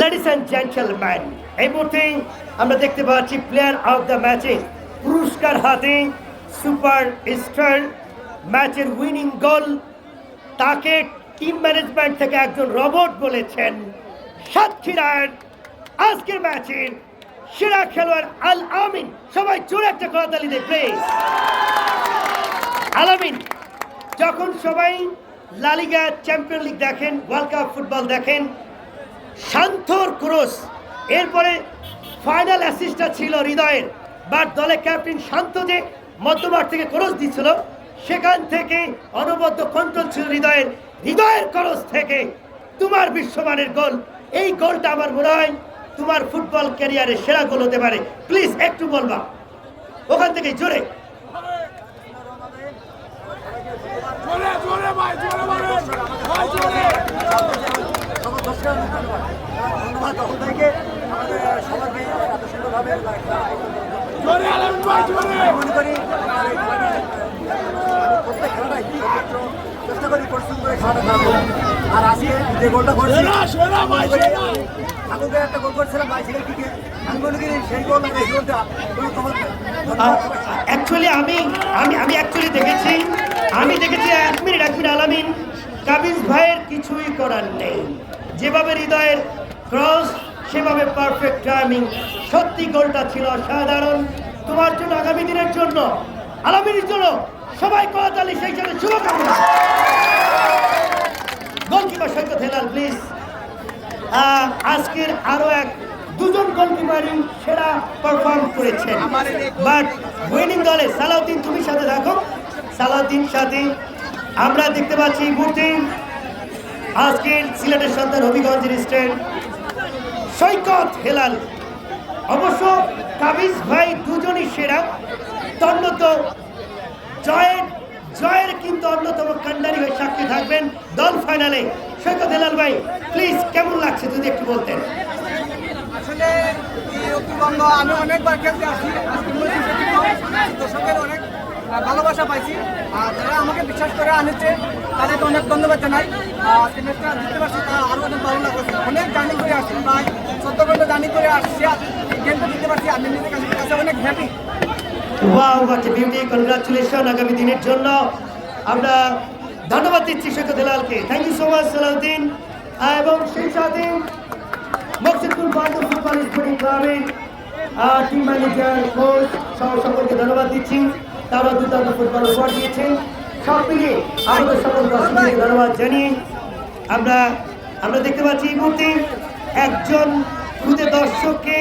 Ladies and gentleman এই মুহূর্তে আমরা দেখতে পাচ্ছি প্লেয়ার অফ দ্য ম্যাচে পুরস্কার হাতে সুপার স্টার ম্যাচের উইনিং গোল তাকে টিম ম্যানেজমেন্ট থেকে একজন রবট বলেছেন। সাতক্ষীরার আজকের ম্যাচের সেরা খেলোয়াড় আল আমিন। সবাই জোরে একটা দেয় প্লিজ আল আমিন, যখন সবাই লালিগা চ্যাম্পিয়ন লিগ দেখেন, ওয়ার্ল্ড কাপ ফুটবল দেখেন শান্তর ক্রোস এরপরে ফাইনাল অ্যাসিস্টটা ছিল হৃদয়ের। বাট দলে ক্যাপ্টেন শান্ত যে মধ্যমাঠ থেকে ক্রস দিচ্ছিল সেখান থেকে অনবদ্য কন্ট্রোল ছিল হৃদয়ের। হৃদয়ের ক্রস থেকে তোমার বিশ্বমানের গোল। এই গোলটা আমার মনে হয় তোমার ফুটবল ক্যারিয়ারে সেরা গোল হতে পারে। প্লিজ একটু বলবা। ওখান থেকে জোরে। জোরে ভাই জোরে। ধন্যবাদ। তখন থেকে আমাদের সবাইকে এত সুন্দরভাবে মনে করি প্রত্যেক খেলাটাই চেষ্টা করি পরিশ্রম করে খেলাটা খেলাবো আর আজকে যে গোলটা করছি ঠাকুরকে একটা গোল করছিলাম বাইসিকেল কিকে আমি মনে করি সেই গোল আর এই গোলটা কোনো। অ্যাকচুয়ালি আমি আমি আমি অ্যাকচুয়ালি দেখেছি আমি দেখেছি এক মিনিট এক মিনিট আলামিন কাবিজ ভাইয়ের কিছুই করার নেই। যেভাবে হৃদয়ের ক্রস, সেভাবে পারফেক্ট টাইমিং সত্যি গোলটা ছিল সাধারণ তোমার জন্য আগামী দিনের জন্য আলামিনের জন্য সবাই কলাতালি সেই সাথে শুভকামনা। গোলকিপার সৈকত হেলাল প্লিজ আজকের আরও এক দুজন গোলকিপারই সেরা পারফর্ম করেছেন। বাট উইনিং দলে সালাউদ্দিন, তুমি সাথে থাকো। সালাউদ্দিন সাথে, আমরা দেখতে পাচ্ছি মুহূর্তে আজকের সিলেটের সন্তান হবিগঞ্জের স্ট্যান্ড, সৈকত হেলাল। অবশ্য কাবিজ ভাই দুজনই সেরা তন্নত জয়ের জয়ের কিন্তু অন্যতম কান্ডারি হয়ে সাক্ষী থাকবেন দল ফাইনালে। সৈকত হেলাল ভাই প্লিজ কেমন লাগছে যদি একটু বলতেন? আসলে আমি অনেকবার খেলতে আসি দর্শকের অনেক ভালোবাসা পাইছি। আর যারা আমাকে বিশ্বাস করে আনেছে, তাদেরকে অনেক ধন্যবাদ জানাই। ম্যাচটা জিততে পারছি তা আরও অনেক ভালো লাগছে অনেক জার্নি করে আসছি প্রায় চোদ্দ ঘণ্টা জার্নি করে আসছি আর গেমটা জিততে পারছি আমি নিজের কাছে অনেক হ্যাপি আগামী দিনের আমরা ধন্যবাদ দিচ্ছি থ্যাংক ইউ সো মাচ এবং সেই ধন্যবাদ দিচ্ছি। তারা দুর্দান্ত ফুটবল উপহার দিয়েছেন সব মিলিয়ে আমাদের সকল দর্শকদের ধন্যবাদ জানিয়ে আমরা আমরা দেখতে পাচ্ছি এই মুহূর্তে একজন দর্শককে